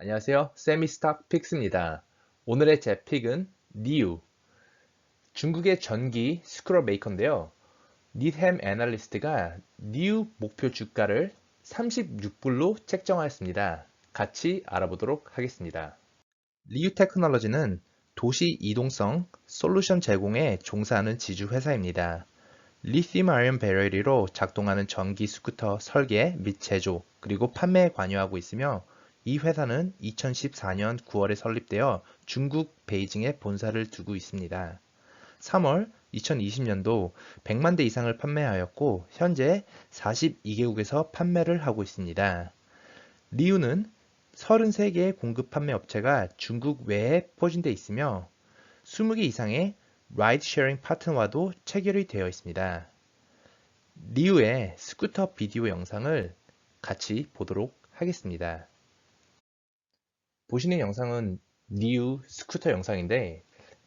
안녕하세요. 세미스탁 픽스입니다. 오늘의 제 픽은 니우. 중국의 전기 스크롤 메이커인데요. 니햄 애널리스트가 니우 목표 주가를 36불로 책정하였습니다. 같이 알아보도록 하겠습니다. 리우 테크놀로지는 도시 이동성 솔루션 제공에 종사하는 지주 회사입니다. 리튬 아이언 배터리로 작동하는 전기 스쿠터 설계 및 제조 그리고 판매에 관여하고 있으며 이 회사는 2014년 9월에 설립되어 중국 베이징에 본사를 두고 있습니다. 3월 2020년도 100만 대 이상을 판매하였고 현재 42개국에서 판매를 하고 있습니다. 리우는 33개의 공급 판매 업체가 중국 외에 포진되어 있으며 20개 이상의 라이드 쉐어링 파트너와도 체결이 되어 있습니다. 리우의 스쿠터 비디오 영상을 같이 보도록 하겠습니다. 보시는 영상은 리우 스쿠터 영상인데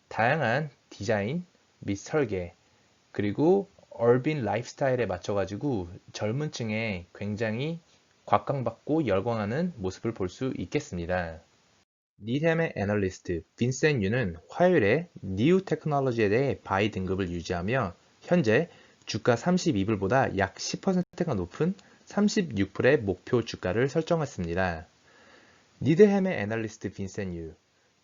다양한 디자인 및 설계 그리고 얼빈 라이프스타일에 맞춰가지고 젊은 층에 굉장히 곽강받고 열광하는 모습을 볼 수 있겠습니다. 니템의 애널리스트 빈센 유는 화요일에 니우 테크놀로지에 대해 바이 등급을 유지하며 현재 주가 32불보다 약 10%가 높은 36불의 목표 주가를 설정했습니다. 니드햄의 애널리스트 빈센 유,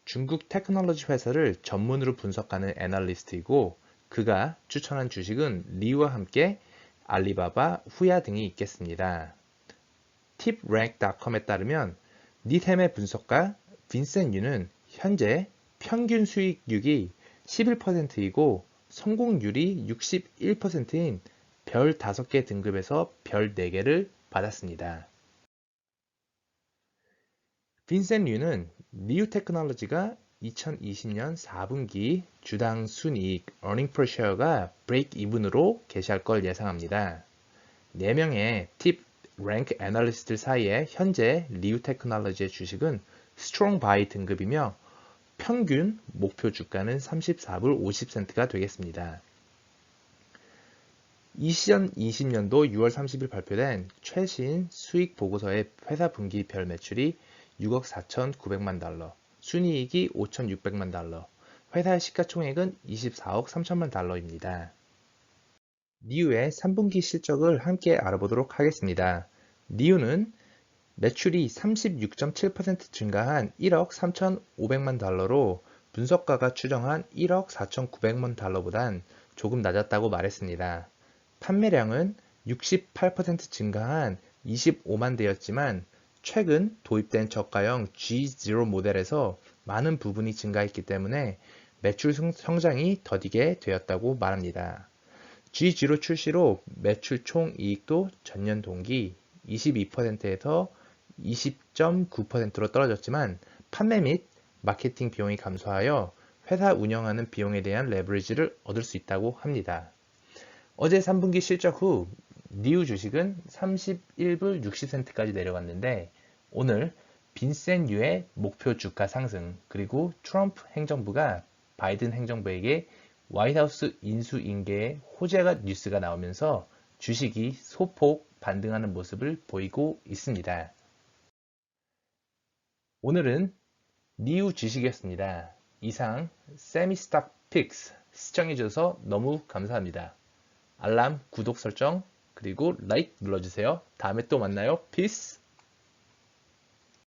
중국 테크놀로지 회사를 전문으로 분석하는 애널리스트이고 그가 추천한 주식은 리와 함께 알리바바, 후야 등이 있겠습니다. 팁랭크닷컴에 따르면 니템의 분석가 빈센 유는 현재 평균 수익률이 11%이고 성공률이 61%인 별 5개 등급에서 별 4개를 받았습니다. 빈센 류는 리우 테크놀로지가 2020년 4분기 주당 순이익 earning per share가 break even으로 개시할 걸 예상합니다. 4명의 팁 랭크 애널리스트 사이에 현재 리우 테크놀로지의 주식은 스트롱 바이 등급이며 평균 목표 주가는 34불 50센트가 되겠습니다. 2020년도 6월 30일 발표된 최신 수익 보고서의 회사 분기별 매출이 6억 4,900만 달러, 순이익이 5,600만 달러, 회사의 시가총액은 24억 3천만 달러입니다. 니우의 3분기 실적을 함께 알아보도록 하겠습니다. 니우는 매출이 36.7% 증가한 1억 3,500만 달러로 분석가가 추정한 1억 4,900만 달러보단 조금 낮았다고 말했습니다. 판매량은 68% 증가한 25만 대였지만 최근 도입된 저가형 G0 모델에서 많은 부분이 증가했기 때문에 매출 성장이 더디게 되었다고 말합니다. G0 출시로 매출 총 이익도 전년 동기 22%에서 20.9%로 떨어졌지만 판매 및 마케팅 비용이 감소하여 회사 운영하는 비용에 대한 레버리지를 얻을 수 있다고 합니다. 어제 3분기 실적 후 니우 주식은 31불 60센트까지 내려갔는데 오늘 빈센 유의 목표 주가 상승 그리고 트럼프 행정부가 바이든 행정부에게 화이트하우스 인수 인계의 호재가 뉴스가 나오면서 주식이 소폭 반등하는 모습을 보이고 있습니다. 오늘은 니우 주식이었습니다. 이상 세미스탁 픽스 시청해주셔서 너무 감사합니다. 알람, 구독 설정, 그리고 라이크 눌러주세요. 다음에 또 만나요. 피스!